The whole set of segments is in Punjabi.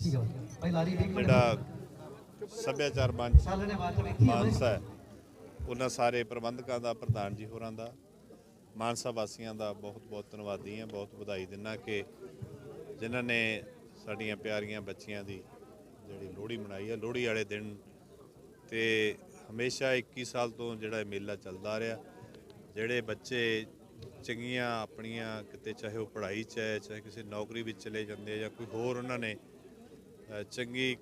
ਠੀਕ ਹੈ ਭਾਈ ਲਾਰੀ ਇੱਕ ਮਿੰਟ ਜਿਹੜਾ ਸੱਭਿਆਚਾਰ ਮੰਚ ਮਾਨਸਾ ਹੈ ਉਹਨਾਂ ਸਾਰੇ ਪ੍ਰਬੰਧਕਾਂ ਦਾ ਪ੍ਰਧਾਨ ਜੀ ਹੋਰਾਂ ਦਾ ਮਾਨਸਾ ਵਾਸੀਆਂ ਦਾ ਬਹੁਤ ਬਹੁਤ ਧੰਨਵਾਦੀ ਹਾਂ ਬਹੁਤ ਵਧਾਈ ਦਿੰਦਾ ਕਿ ਜਿਨ੍ਹਾਂ ਨੇ ਸਾਡੀਆਂ ਪਿਆਰੀਆਂ ਬੱਚੀਆਂ ਦੀ ਜਿਹੜੀ ਲੋਹੜੀ ਮਨਾਈ ਹੈ ਲੋਹੜੀ ਵਾਲੇ ਦਿਨ ਤੇ ਹਮੇਸ਼ਾ 21 ਸਾਲ ਤੋਂ ਜਿਹੜਾ ਮੇਲਾ ਚੱਲਦਾ ਰਿਹਾ ਜਿਹੜੇ ਬੱਚੇ ਚੰਗੀਆਂ ਆਪਣੀਆਂ ਕਿਤੇ ਚਾਹੇ ਉਹ ਪੜ੍ਹਾਈ 'ਚ ਹੈ ਚਾਹੇ ਕਿਸੇ ਨੌਕਰੀ ਵਿੱਚ ਚਲੇ ਜਾਂਦੇ ਆ ਜਾਂ ਕੋਈ ਹੋਰ ਉਹਨਾਂ ਨੇ ਚੰਗੀ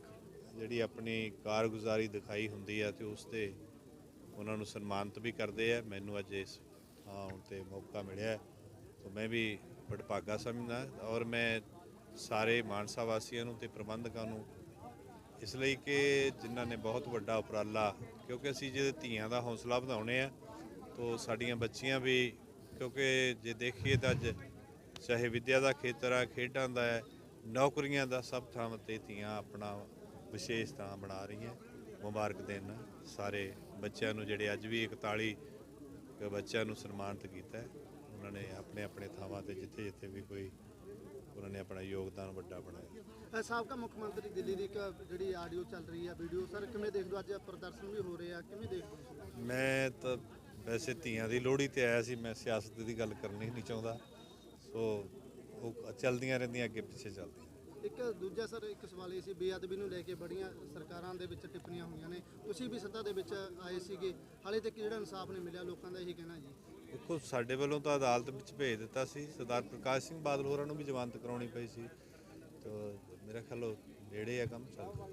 ਜਿਹੜੀ ਆਪਣੀ ਕਾਰਗੁਜ਼ਾਰੀ ਦਿਖਾਈ ਹੁੰਦੀ ਹੈ ਤੇ ਉਸ ਤੇ ਉਹਨਾਂ ਨੂੰ ਸਨਮਾਨਿਤ ਵੀ ਕਰਦੇ ਆ। ਮੈਨੂੰ ਅੱਜ ਇਸ ਥਾਂ ਆਉਣ ਤੇ ਮੌਕਾ ਮਿਲਿਆ। ਤਾਂ ਮੈਂ ਵੀ ਵਡਭਾਗਾ ਸਮਝਦਾ ਔਰ ਮੈਂ ਸਾਰੇ ਮਾਨਸਾ ਵਾਸੀਆਂ ਨੂੰ ਤੇ ਪ੍ਰਬੰਧਕਾਂ ਨੂੰ ਇਸ ਲਈ ਕਿ ਜਿਨ੍ਹਾਂ ਨੇ ਬਹੁਤ ਵੱਡਾ ਉਪਰਾਲਾ, ਕਿਉਂਕਿ ਅਸੀਂ ਜੇ ਧੀਆਂ ਦਾ ਹੌਸਲਾ ਵਧਾਉਣੇ ਆ, ਤਾਂ ਸਾਡੀਆਂ ਬੱਚੀਆਂ ਵੀ, ਕਿਉਂਕਿ ਜੇ ਦੇਖੀਏ ਤਾਂ ਅੱਜ ਚਾਹੇ ਵਿੱਦਿਆ ਦਾ ਖੇਤਰ ਆ, ਖੇਡਾਂ ਦਾ ਹੈ ਨੌਕਰੀਆਂ ਦਾ ਸਭ ਥਾਂ ਤੇ ਧੀਆਂ ਆਪਣਾ ਵਿਸ਼ੇਸ਼ ਥਾਂ ਬਣਾ ਰਹੀਆਂ। ਮੁਬਾਰਕ ਦੇਣ ਸਾਰੇ ਬੱਚਿਆਂ ਨੂੰ ਜਿਹੜੇ ਅੱਜ ਵੀ 41 ਕੁ ਬੱਚਿਆਂ ਨੂੰ ਸਨਮਾਨਿਤ ਕੀਤਾ ਉਹਨਾਂ ਨੇ ਆਪਣੇ ਆਪਣੇ ਥਾਵਾਂ ਤੇ ਜਿੱਥੇ ਜਿੱਥੇ ਵੀ ਕੋਈ ਉਹਨਾਂ ਨੇ ਆਪਣਾ ਯੋਗਦਾਨ ਵੱਡਾ ਬਣਾਇਆ। ਸਾਬਕਾ ਮੁੱਖ ਮੰਤਰੀ ਦਿੱਲੀ ਦੀ ਇੱਕ ਜਿਹੜੀ ਆਡੀਓ ਚੱਲ ਰਹੀ ਹੈ ਵੀਡੀਓ। ਸਰ ਕਿਵੇਂ ਦੇਖਦੇ ਹੋ ਅੱਜ ਪ੍ਰਦਰਸ਼ਨ ਵੀ ਹੋ ਰਹੇ ਆ? ਕਿਵੇਂ ਦੇਖਦੇ? ਮੈਂ ਤਾਂ ਵੈਸੇ ਧੀਆਂ ਦੀ ਲੋਹੜੀ ਤੇ ਆਇਆ ਸੀ ਮੈਂ ਸਿਆਸਤ ਦੀ ਗੱਲ ਕਰਨੀ ਨਹੀਂ ਚਾਹੁੰਦਾ। ਸੋ ਉਹ ਚੱਲਦੀਆਂ ਰਹਿੰਦੀਆਂ ਅੱਗੇ ਪਿੱਛੇ ਚੱਲਦੀਆਂ। ਇੱਕ ਦੂਜਾ ਸਰ, ਇੱਕ ਸਵਾਲ ਇਹ ਸੀ, ਬੇਅਦਬੀ ਨੂੰ ਲੈ ਕੇ ਬੜੀਆਂ ਸਰਕਾਰਾਂ ਦੇ ਵਿੱਚ ਟਿੱਪਣੀਆਂ ਹੋਈਆਂ ਨੇ। ਤੁਸੀਂ ਵੀ ਸੱਤਾ ਦੇ ਵਿੱਚ ਆਏ ਸੀਗੇ। ਹਾਲੇ ਤੱਕ ਜਿਹੜਾ ਇਨਸਾਫ ਨਹੀਂ ਮਿਲਿਆ, ਲੋਕਾਂ ਦਾ ਇਹੀ ਕਹਿਣਾ ਜੀ। ਦੇਖੋ, ਸਾਡੇ ਵੱਲੋਂ ਤਾਂ ਅਦਾਲਤ ਵਿੱਚ ਭੇਜ ਦਿੱਤਾ ਸੀ। ਸਰਦਾਰ ਪ੍ਰਕਾਸ਼ ਸਿੰਘ ਬਾਦਲ ਹੋਰਾਂ ਨੂੰ ਵੀ ਜ਼ਮਾਨਤ ਕਰਾਉਣੀ ਪਈ ਸੀ। ਤਾਂ ਮੇਰਾ ਖਿਆਲ ਨੇੜੇ ਆ ਕੰਮ, ਚੱਲ।